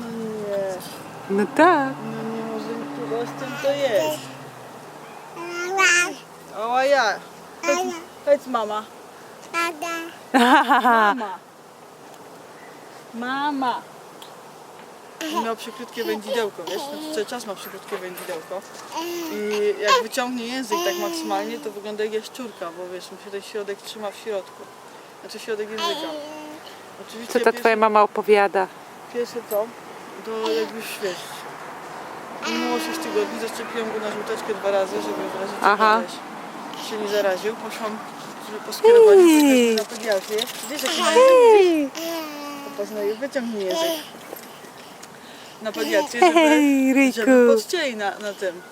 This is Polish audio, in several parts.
No nie, No tak. no nie może tym to jest. O, a ja. Chodź, chodź mama. Mama. Mama. Miał przykrótkie wędzidełko, wiesz? Cały czas ma przykrótkie wędzidełko. I jak wyciągnie język tak maksymalnie, to wygląda jak jaszczurka, bo wiesz, mu się ten środek trzyma w środku. Znaczy środek języka. Oczywiście Co ta pierwsze- twoja mama opowiada? Pierwsze co, to jak już wiesz, minęło 6 tygodni, zaszczepiłam go na żółteczkę dwa razy, żeby w razie Aha. czego się nie zaraził. Poszłam, żeby poskierować na pediatrię. Widzisz, jaki ma język? I wyciągnij język. Na pediatrię, żeby, Hej, żeby Ryjku. poczcieli na, na tym,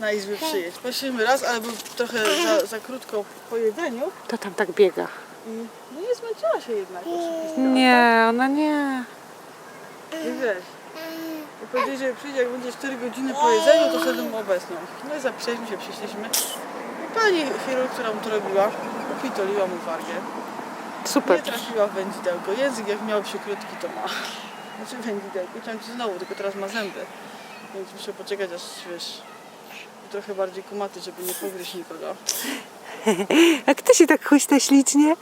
na izbie przyjeść. Poszliśmy raz, ale był trochę za, za krótko po jedzeniu To tam tak biega. i no nie zmęczyła się jednak. oczywiście. Nie, ona nie. I wiesz, i powiedzieli, że przyjdzie jak będzie 4 godziny po jedzeniu, to wtedy mu obecną. No i zapisaliśmy się, przyszliśmy. I pani chirurg, która mu to robiła, upitoliła mu wargę. Nie Super. trafiła w wędzidełko. Język jak miał przykrótki to ma. Znaczy wędzidełko. Chciałam ci znowu, tylko teraz ma zęby. Więc muszę poczekać aż wiesz, trochę bardziej kumaty, żeby nie pogryźć nikogo. A kto się tak chuśta ślicznie?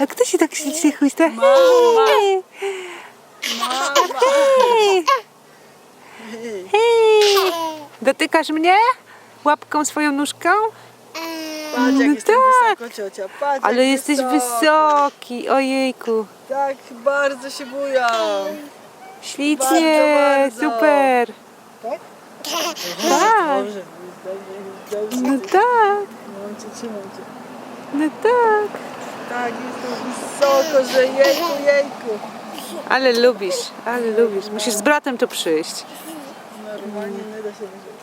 A kto się tak ślicznie chuśta? Mama. Hej, hej. Dotykasz mnie? Łapką swoją nóżką? Patrz jak No jestem tak. wysoko, ciocia. Patrz, Ale jak jesteś wysoko. wysoki, ojejku. Tak, bardzo się bujam. Ślicznie, Bardzo, bardzo. super. Tak? Tak. Dobrze, dobrze, dobrze. No tak, cię, trzymam cię. no tak. Tak, jestem wysoko, że jejku, jejku. Ale lubisz, ale lubisz. Musisz z bratem tu przyjść. Normalnie nie da się wyżyć.